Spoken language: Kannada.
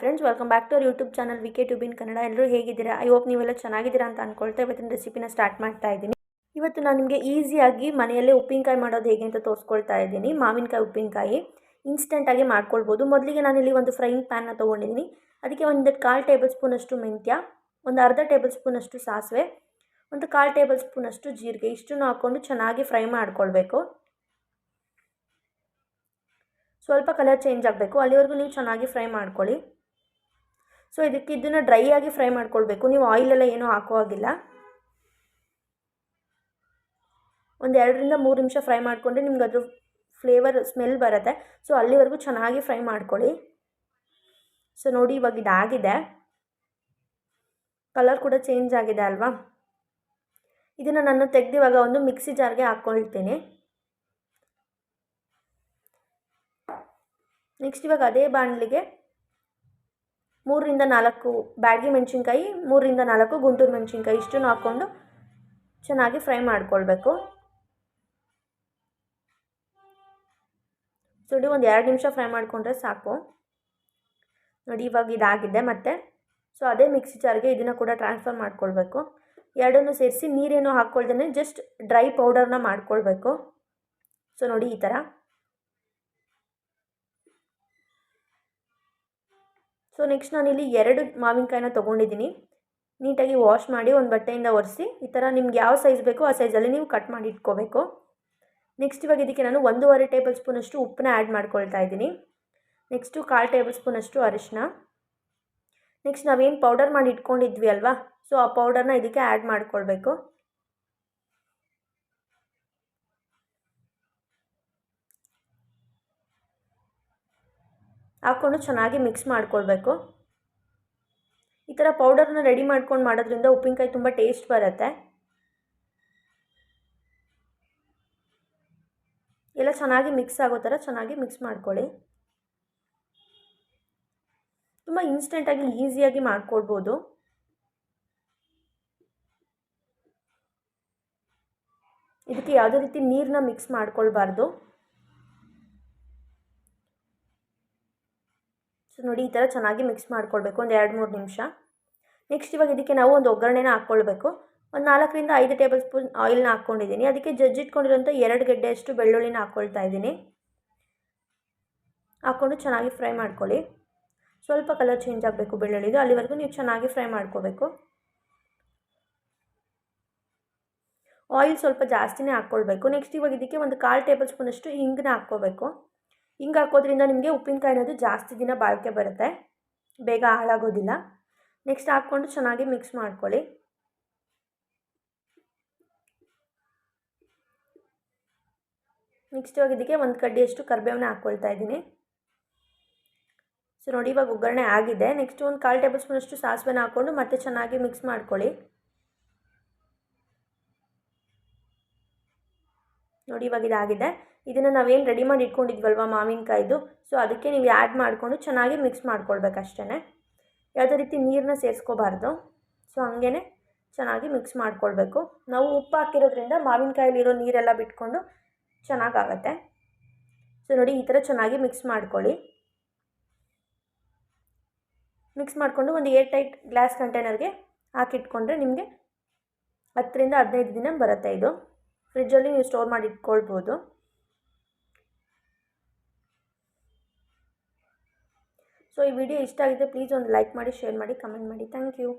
Friends welcome back to our YouTube channel VK Tube in Kannada ಎಲ್ಲರೂ ಹೇಗಿದ್ದೀರಾ? ಐ ಹೋಪ್ ನೀವೆಲ್ಲ ಚೆನ್ನಾಗಿದ್ದೀರಾ ಅಂತ ಅನ್ಕೊಳ್ತಾ ಇವತ್ತಿನ ರೆಸಿಪಿನ ಸ್ಟಾರ್ಟ್ ಮಾಡ್ತಾ ಇದ್ದೀನಿ. ಇವತ್ತು ನಾನು ನಿಮಗೆ ಈಸಿಯಾಗಿ ಮನೆಯಲ್ಲೇ ಉಪ್ಪಿನಕಾಯಿ ಮಾಡೋದು ಹೇಗೆ ಅಂತ ತೋರಿಸ್ಕೊಳ್ತಾ ಇದ್ದೀನಿ. ಮಾವಿನಕಾಯಿ, ಉಪ್ಪಿನಕಾಯಿ ಇನ್ಸ್ಟೆಂಟಾಗಿ ಮಾಡ್ಕೊಳ್ಬೋದು. ಮೊದಲಿಗೆ ನಾನಿಲ್ಲಿ ಒಂದು ಫ್ರೈಯಿಂಗ್ ಪ್ಯಾನ್ನ ತೊಗೊಂಡಿದ್ದೀನಿ. ಅದಕ್ಕೆ ಒಂದು ಕಾಲು ಟೇಬಲ್ ಸ್ಪೂನಷ್ಟು ಮೆಂತ್ಯ, ಒಂದು ಅರ್ಧ ಟೇಬಲ್ ಸ್ಪೂನಷ್ಟು ಸಾಸಿವೆ, ಒಂದು ಕಾಲು ಟೇಬಲ್ ಸ್ಪೂನಷ್ಟು ಜೀರಿಗೆ. ಇಷ್ಟನ್ನು ಹಾಕ್ಕೊಂಡು ಚೆನ್ನಾಗಿ ಫ್ರೈ ಮಾಡ್ಕೊಳ್ಬೇಕು. ಸ್ವಲ್ಪ ಕಲರ್ ಚೇಂಜ್ ಆಗಬೇಕು. ಅಲ್ಲಿವರೆಗೂ ನೀವು ಚೆನ್ನಾಗಿ ಫ್ರೈ ಮಾಡ್ಕೊಳ್ಳಿ. ಸೊ ಇದಕ್ಕೆ ಇದನ್ನು ಡ್ರೈ ಆಗಿ ಫ್ರೈ ಮಾಡ್ಕೊಳ್ಬೇಕು. ನೀವು ಆಯಿಲೆಲ್ಲ ಏನೂ ಹಾಕೋ ಹಾಗಿಲ್ಲ. ಒಂದು ಎರಡರಿಂದ ಮೂರು ನಿಮಿಷ ಫ್ರೈ ಮಾಡಿಕೊಂಡ್ರೆ ನಿಮ್ಗೆ ಅದ್ರ ಫ್ಲೇವರ್ ಸ್ಮೆಲ್ ಬರುತ್ತೆ. ಸೊ ಅಲ್ಲಿವರೆಗೂ ಚೆನ್ನಾಗಿ ಫ್ರೈ ಮಾಡ್ಕೊಳ್ಳಿ. ಸೊ ನೋಡಿ ಇವಾಗ ಇದಾಗಿದೆ. ಕಲರ್ ಕೂಡ ಚೇಂಜ್ ಆಗಿದೆ ಅಲ್ವಾ? ಇದನ್ನು ನಾನು ತೆಗೆದಿವಾಗ ಒಂದು ಮಿಕ್ಸಿ ಜಾರ್ಗೆ ಹಾಕ್ಕೊಳ್ತೀನಿ ನೆಕ್ಸ್ಟ್ ಇವಾಗ ಅದೇ ಬಾಣಲಿಗೆ ಮೂರರಿಂದ ನಾಲ್ಕು ಬ್ಯಾಡಗಿ ಮೆಣಸಿನ್ಕಾಯಿ, ಮೂರರಿಂದ ನಾಲ್ಕು ಗುಂಟೂರು ಮೆಣಸಿನ್ಕಾಯಿ ಇಷ್ಟನ್ನು ಹಾಕ್ಕೊಂಡು ಚೆನ್ನಾಗಿ ಫ್ರೈ ಮಾಡ್ಕೊಳ್ಬೇಕು. ಸೊ ನೋಡಿ ಒಂದು ಎರಡು ನಿಮಿಷ ಫ್ರೈ ಮಾಡಿಕೊಂಡ್ರೆ ಸಾಕು. ನೋಡಿ, ಇವಾಗ ಇದಾಗಿದೆ ಮತ್ತೆ. ಸೊ, ಅದೇ ಮಿಕ್ಸಿ ಜಾರ್ಗೆ ಇದನ್ನು ಕೂಡ ಟ್ರಾನ್ಸ್ಫರ್ ಮಾಡ್ಕೊಳ್ಬೇಕು. ಎರಡನ್ನೂ ಸೇರಿಸಿ ನೀರೇನು ಹಾಕ್ಕೊಳ್ದೇ ಜಸ್ಟ್ ಡ್ರೈ ಪೌಡರ್ನ ಮಾಡ್ಕೊಳ್ಬೇಕು. ಸೊ, ನೋಡಿ, ಈ ಥರ. ಸೊ ನೆಕ್ಸ್ಟ್ ನಾನಿಲ್ಲಿ ಎರಡು ಮಾವಿನಕಾಯಿನ ತೊಗೊಂಡಿದ್ದೀನಿ. ನೀಟಾಗಿ ವಾಶ್ ಮಾಡಿ ಒಂದು ಬಟ್ಟೆಯಿಂದ ಒರೆಸಿ, ಈ ಥರ ನಿಮ್ಗೆ ಯಾವ ಸೈಜ್ ಬೇಕೋ ಆ ಸೈಜಲ್ಲಿ ನೀವು ಕಟ್ ಮಾಡಿ ಇಟ್ಕೋಬೇಕು. ನೆಕ್ಸ್ಟ್ ಇವಾಗ ಇದಕ್ಕೆ ನಾನು ಒಂದೂವರೆ ಟೇಬಲ್ ಸ್ಪೂನಷ್ಟು ಉಪ್ಪನ್ನ ಆ್ಯಡ್ ಮಾಡ್ಕೊಳ್ತಾ ಇದ್ದೀನಿ. ನೆಕ್ಸ್ಟು ಕಾಲು ಟೇಬಲ್ ಸ್ಪೂನಷ್ಟು ಅರಿಶಿನ ನೆಕ್ಸ್ಟ್ ನಾವೇನು ಪೌಡರ್ ಮಾಡಿ ಇಟ್ಕೊಂಡಿದ್ವಿ ಅಲ್ವಾ? ಸೊ ಆ ಪೌಡರ್ನ ಇದಕ್ಕೆ ಆ್ಯಡ್ ಮಾಡ್ಕೊಳ್ಬೇಕು. ಹಾಕ್ಕೊಂಡು ಚೆನ್ನಾಗಿ ಮಿಕ್ಸ್ ಮಾಡ್ಕೊಳ್ಬೇಕು. ಈ ಥರ ಪೌಡರ್ನ ರೆಡಿ ಮಾಡ್ಕೊಂಡು ಮಾಡೋದ್ರಿಂದ ಉಪ್ಪಿನಕಾಯಿ ತುಂಬ ಟೇಸ್ಟ್ ಬರುತ್ತೆ. ಎಲ್ಲ ಚೆನ್ನಾಗಿ ಮಿಕ್ಸ್ ಆಗೋ ಥರ ಚೆನ್ನಾಗಿ ಮಿಕ್ಸ್ ಮಾಡ್ಕೊಳ್ಳಿ. ತುಂಬ ಇನ್ಸ್ಟೆಂಟಾಗಿ ಈಸಿಯಾಗಿ ಮಾಡ್ಕೊಳ್ಬೋದು. ಇದಕ್ಕೆ ಯಾವುದೇ ರೀತಿ ನೀರನ್ನ ಮಿಕ್ಸ್ ಮಾಡ್ಕೊಳ್ಬಾರ್ದು. ಸೊ ನೋಡಿ, ಈ ಥರ ಚೆನ್ನಾಗಿ ಮಿಕ್ಸ್ ಮಾಡ್ಕೊಳ್ಬೇಕು, ಒಂದು ಎರಡು ಮೂರು ನಿಮಿಷ. ನೆಕ್ಸ್ಟ್ ಇವಾಗ ಇದಕ್ಕೆ ನಾವು ಒಂದು ಒಗ್ಗರಣೆನ ಹಾಕ್ಕೊಳ್ಬೇಕು. ಒಂದು ನಾಲ್ಕರಿಂದ ಐದು ಟೇಬಲ್ ಸ್ಪೂನ್ ಆಯಿಲ್ನ ಹಾಕ್ಕೊಂಡಿದ್ದೀನಿ. ಅದಕ್ಕೆ ಜಜ್ಜಿಟ್ಕೊಂಡಿರೋಂಥ ಎರಡು ಗೆಡ್ಡೆಯಷ್ಟು ಬೆಳ್ಳುಳ್ಳಿನ ಹಾಕ್ಕೊಳ್ತಾ ಇದ್ದೀನಿ. ಹಾಕ್ಕೊಂಡು ಚೆನ್ನಾಗಿ ಫ್ರೈ ಮಾಡ್ಕೊಳ್ಳಿ. ಸ್ವಲ್ಪ ಕಲರ್ ಚೇಂಜ್ ಆಗಬೇಕು ಬೆಳ್ಳುಳ್ಳಿದು. ಅಲ್ಲಿವರೆಗೂ ನೀವು ಚೆನ್ನಾಗಿ ಫ್ರೈ ಮಾಡ್ಕೋಬೇಕು ಆಯಿಲ್ ಸ್ವಲ್ಪ ಜಾಸ್ತಿನೇ ಹಾಕ್ಕೊಳ್ಬೇಕು. ನೆಕ್ಸ್ಟ್ ಇವಾಗ ಇದಕ್ಕೆ ಒಂದು ಕಾಲು ಟೇಬಲ್ ಸ್ಪೂನಷ್ಟು ಹಿಂಗನ್ನ ಹಾಕ್ಕೋಬೇಕು ಹಿಂಗೆ ಹಾಕೋದ್ರಿಂದ ನಿಮಗೆ ಉಪ್ಪಿನಕಾಯಿ ಅನ್ನೋದು ಜಾಸ್ತಿ ದಿನ ಬಾಳಿಕೆ ಬರುತ್ತೆ. ಬೇಗ ಹಾಳಾಗೋದಿಲ್ಲ. ನೆಕ್ಸ್ಟ್ ಹಾಕ್ಕೊಂಡು ಚೆನ್ನಾಗಿ ಮಿಕ್ಸ್ ಮಾಡ್ಕೊಳ್ಳಿ. ನೆಕ್ಸ್ಟ್ ಇವಾಗ ಇದಕ್ಕೆ ಒಂದು ಕಡ್ಡಿಯಷ್ಟು ಕರಿಬೇವನ್ನ ಹಾಕ್ಕೊಳ್ತಾ ಇದ್ದೀನಿ. ಸೊ ನೋಡಿ ಇವಾಗ ಒಗ್ಗರಣೆ ಆಗಿದೆ. ನೆಕ್ಸ್ಟ್ ಒಂದು ಕಾಲು ಟೇಬಲ್ ಸ್ಪೂನಷ್ಟು ಸಾಸಿವೆನ ಹಾಕ್ಕೊಂಡು ಮತ್ತೆ ಚೆನ್ನಾಗಿ ಮಿಕ್ಸ್ ಮಾಡ್ಕೊಳ್ಳಿ. ನೋಡಿ ಇವಾಗ ಇದಾಗಿದೆ. ಇದನ್ನು ನಾವೇನು ರೆಡಿ ಮಾಡಿ ಇಟ್ಕೊಂಡಿದ್ವಲ್ವ ಮಾವಿನಕಾಯ್ದು? ಸೊ ಅದಕ್ಕೆ ನೀವು ಆ್ಯಡ್ ಮಾಡಿಕೊಂಡು ಚೆನ್ನಾಗಿ ಮಿಕ್ಸ್ ಮಾಡ್ಕೊಳ್ಬೇಕು ಅಷ್ಟೇ ಯಾವುದೇ ರೀತಿ ನೀರನ್ನ ಸೇರಿಸ್ಕೋಬಾರ್ದು. ಸೊ ಹಂಗೇ ಚೆನ್ನಾಗಿ ಮಿಕ್ಸ್ ಮಾಡ್ಕೊಳ್ಬೇಕು. ನಾವು ಉಪ್ಪು ಹಾಕಿರೋದ್ರಿಂದ ಮಾವಿನಕಾಯಲ್ಲಿರೋ ನೀರೆಲ್ಲ ಬಿಟ್ಕೊಂಡು ಚೆನ್ನಾಗಾಗತ್ತೆ. ಸೊ ನೋಡಿ ಈ ಥರ ಚೆನ್ನಾಗಿ ಮಿಕ್ಸ್ ಮಾಡ್ಕೊಳ್ಳಿ. ಮಿಕ್ಸ್ ಮಾಡಿಕೊಂಡು ಒಂದು ಏರ್ ಟೈಟ್ ಗ್ಲಾಸ್ ಕಂಟೈನರ್ಗೆ ಹಾಕಿಟ್ಕೊಂಡ್ರೆ ನಿಮಗೆ ಹತ್ತರಿಂದ ಹದಿನೈದು ದಿನ ಬರುತ್ತೆ ಇದು. ಫ್ರಿಜ್ಜಲ್ಲಿ ನೀವು ಸ್ಟೋರ್ ಮಾಡಿ ಇಟ್ಕೊಳ್ಬೋದು. ಸೊ ಈ ವಿಡಿಯೋ ಇಷ್ಟ ಆಗಿದ್ದರೆ ಪ್ಲೀಸ್ ಒಂದು ಲೈಕ್ ಮಾಡಿ, ಶೇರ್ ಮಾಡಿ, ಕಮೆಂಟ್ ಮಾಡಿ. Thank you.